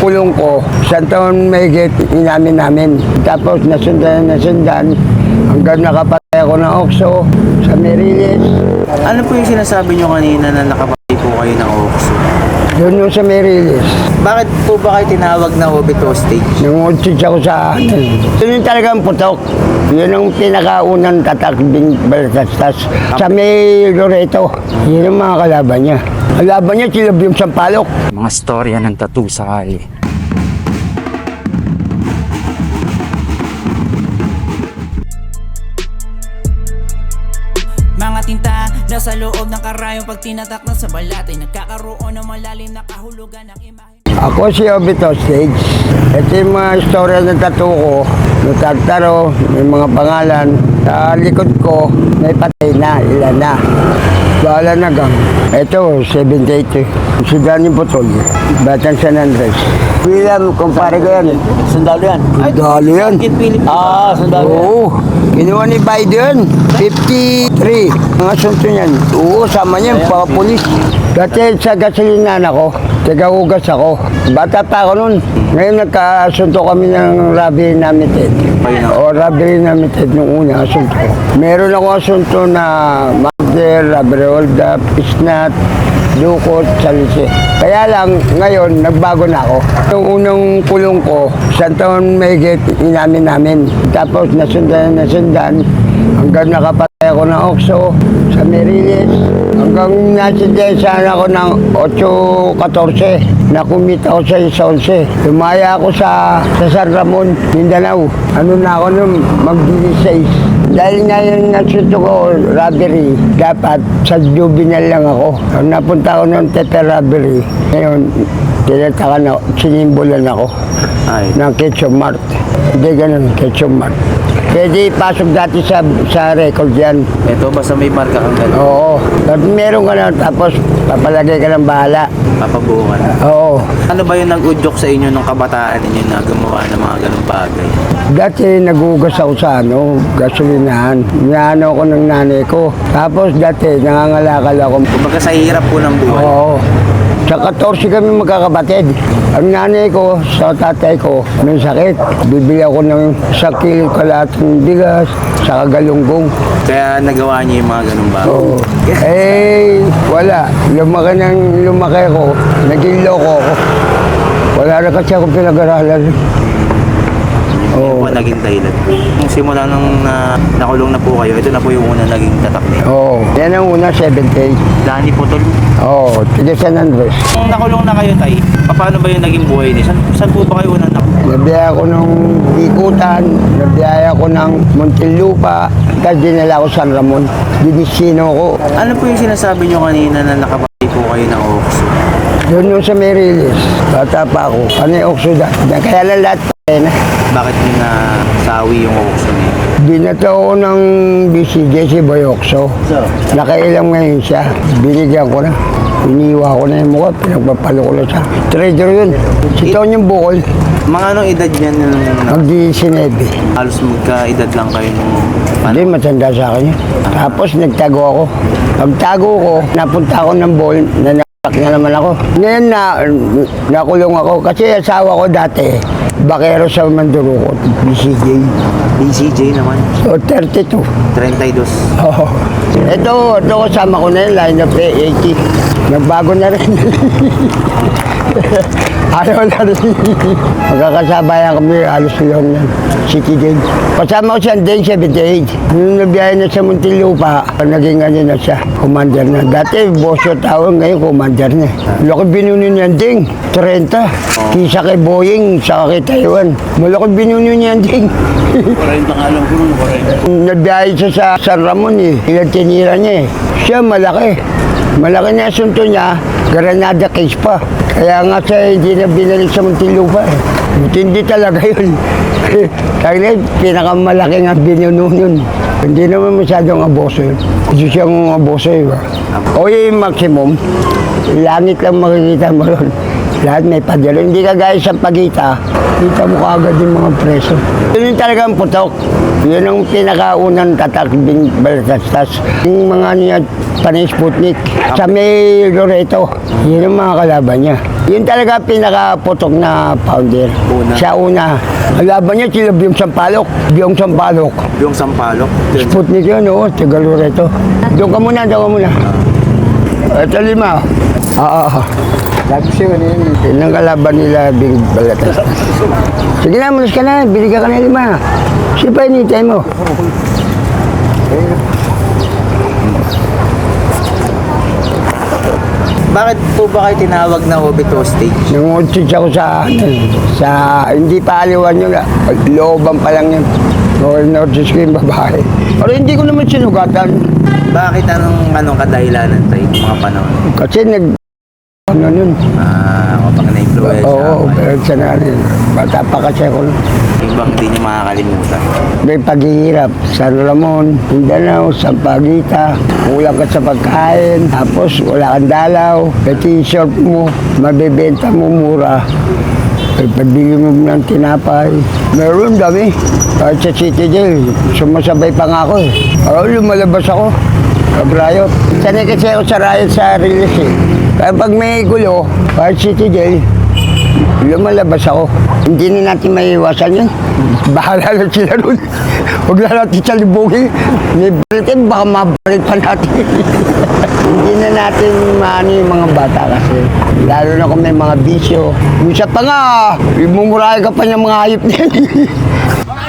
kulong ko, isang taon may inamin namin. Tapos nasundan, nasundan, hanggang nakapatay ako ng okso sa Meriles. Ano po yung sinasabi nyo kanina na nakapatay po kayo ng OXO? Doon yung sa Meriles. Bakit po ba kayo tinawag na Obito stage? Nangunsid ako sa ano. Yun yung talagang putok. Yun ang pinakaunang tatak bin Baltastas. Sa may Loreto. Yun ang mga kalaban niya. Kalaban niya, silab yung sampalok. Mga storya ng tattoo sa kali. Mga tinta nasa loob ng karayong pag tinatak na sa balat ay nagkakaroon ng malalim na kahulugan ng imahe. Ako si Obito Stage. Ito yung mga istorya ng tattoo ko. May tartaro, may mga pangalan. Sa likod ko, may patay na, ilan na. Bahala na gang. Ito, 78 eh. Si Danny Putol, Batang San Andres. William, kumpare ko yan. Sundalo yan. Dalo yan. Ah, sundalo yan. Oo. Kinuha ni Biden, 53. Ang asunto niyan. Oo, sama niyan, mga polis. Dati sa gasolinahan ako, taga-ugas ako. Bata pa ako noon. Ngayon nagka-asunto kami ng robbery limited. O robbery limited nung una, asunto ko. Meron ako asunto na murder, robbery hold up, isnat, dukot, salisi. Kaya lang, ngayon, nagbago na ako. Yung unang kulong ko, isang taon may inamin namin. Tapos nasundan, nasundan, hanggang nakapatay ako ng okso sa Meriles. Hanggang nasindensahan ako ng 8-14 na kumita ako sa 11. Lumaya ako sa, sa San Ramon, Mindanao. Ano na ako nung mag-16. Dahil nga yung nagsuto ko, robbery, dapat sa juvenile lang ako. Nung napunta ako ng Tepe robbery, ngayon, tinataka na, sinimbolan ako Ay. ng Ketchup Mart. Hindi ganun, Ketchup Mart. Pwede ipasok dati sa, sa record yan. Ito, basta may marka kang gano'n. Oo. At meron ka na, tapos papalagay ka ng bahala. Papabuo ka na. Oo. Ano ba yung nag-udyok sa inyo nung kabataan ninyo na gumawa ng mga ganung bagay? Dati nagugas ako sa ano, gasolinahan. Inaano ko ng nanay ko. Tapos dati nangangalakal ako. Kumbaga sa hirap po ng buhay. Oo. Sa 14 kami magkakapatid. Ang nanay ko sa tatay ko may sakit. Bibili ako ng sa kilo kalating bigas sa kagalunggong. Kaya nagawa niyo yung mga ganung bagay. Oo. Eh, wala. Lumaki ng lumaki ako. Naging loko ako. Wala na kasi ako pinag-aralan. Yun Oo. po naging dahilan. Nung simula nung na, nakulong na po kayo, ito na po yung una naging tatak niyo. Oo. Yan ang una, 78. Dani Putol. Oo. Tiga San Andres. Nung nakulong na kayo, tay, paano ba yung naging buhay niyo? Saan, saan po ba kayo unang nakulong? Nabiyaya ko ng Ikutan, nabiyaya ko ng Muntinlupa, tapos dinala ko San Ramon. Dinisino ko. Ano po yung sinasabi nyo kanina na nakapatay po kayo ng OXO? Doon yung sa Meriles, bata pa ako. Ano yung Oxoda? Kaya lang lahat pa na. Bakit nyo na sawi yung OXO niyo? Binato ko ng BCJ si Boy Oxo. Nakailam ngayon siya. Binigyan ko na. Iniwa ko na yung mukha, pinagpapalo ko na siya. Trader yun. Si Tonyong Bukol, Mga anong edad nung mag-19. halos magka-edad lang kayo nung Hindi, matanda sa akin yun. Tapos nagtago ako. Pagtago ko, napunta ako ng ball, nanapak na naman ako. Ngayon na, nakulong ako. Kasi asawa ko dati, bakero sa Manduruko, BCJ. BCJ naman, So, 32. 32. Oo. Ito, ito kasama ko na yun, line eh, 80. Nagbago na rin. Ayaw na rin. Magkakasabayan kami, halos lang yan. City Game. Kasama ko siya, day 78. Nung nabiyahe na sa Muntinlupa, naging ano na siya, commander na. Dati, boso tawag, ngayon commander na. Malaki binuno niyan ding, 30. Kisa kay Boeing, saka kay Taiwan. Malaki binuno niyan ding. 40 nga lang po nung 40. Nabiyahe siya sa San Ramon eh. Ilang tinira niya eh. Siya malaki. Malaki na asunto niya, Granada case pa. Kaya nga siya hindi na binalik sa Muntinlupa eh. Hindi talaga yun. Kaya pinakamalaki nga binuno yun. Hindi naman masyadong aboso yun. Gusto siyang aboso yun. O yung maximum, langit lang makikita mo ron. Lahat may padalo. Hindi ka gaya sa pagita, kita mo kaagad yung mga preso. Yun yung talagang putok. Yun ang pinakaunang tatak bin Baltastas. Yung mga niya, panay Sputnik. Sa may Loreto, yun ang mga kalaban niya. Yun talaga pinaka-putok na founder. Una. Siya una. Ang laban niya, sila Byong Sampalok. Byong Sampalok. Yung Sampalok. Yun. Sputnik yun, oo. Tagalureto. Doon ka muna, doon ka muna. Ito lima. Oo. Yun ang kalaban nila, Big Balatas. Sige na, malas ka na. Binigyan ka na lima. Sino pa hinihintay mo? Bakit po ba kayo tinawag na Obito Stage? Nangutsit ako sa, sa, hindi pa aliwan yun. ah. Looban pa lang yun. O, notice ko yung babae. Pero hindi ko naman sinugatan. Bakit anong anong kadahilanan tayo mga panahon? Kasi nag, ano nun. Ah, ako pang na-influensya. Oo, Okay. pero sa natin. Bata pa kasi ako. Ibang hindi niyo makakalimutan. May paghihirap. San Ramon, Mindanao, Sampaguita. Kulang ka sa pagkain. Tapos wala kang dalaw. T-shirt mo. Mabibenta mo mura. May pabili mo ng tinapay. Meron dami. Kahit sa City Jail, sumasabay pa nga ako eh. Oo, lumalabas ako. Kabrayo. Sanay kasi ako sa riot sa release eh. Kaya pag may gulo, kahit City Jail, lumalabas ako. Hindi na natin maiiwasan yun. Bahala na sila nun. Huwag na natin sa libugin. May balitin, baka mabalit pa natin. Hindi na natin maano yung mga bata kasi. Lalo na kung may mga bisyo. Minsan pa nga, imumurahin ka pa ng mga hayop na yan.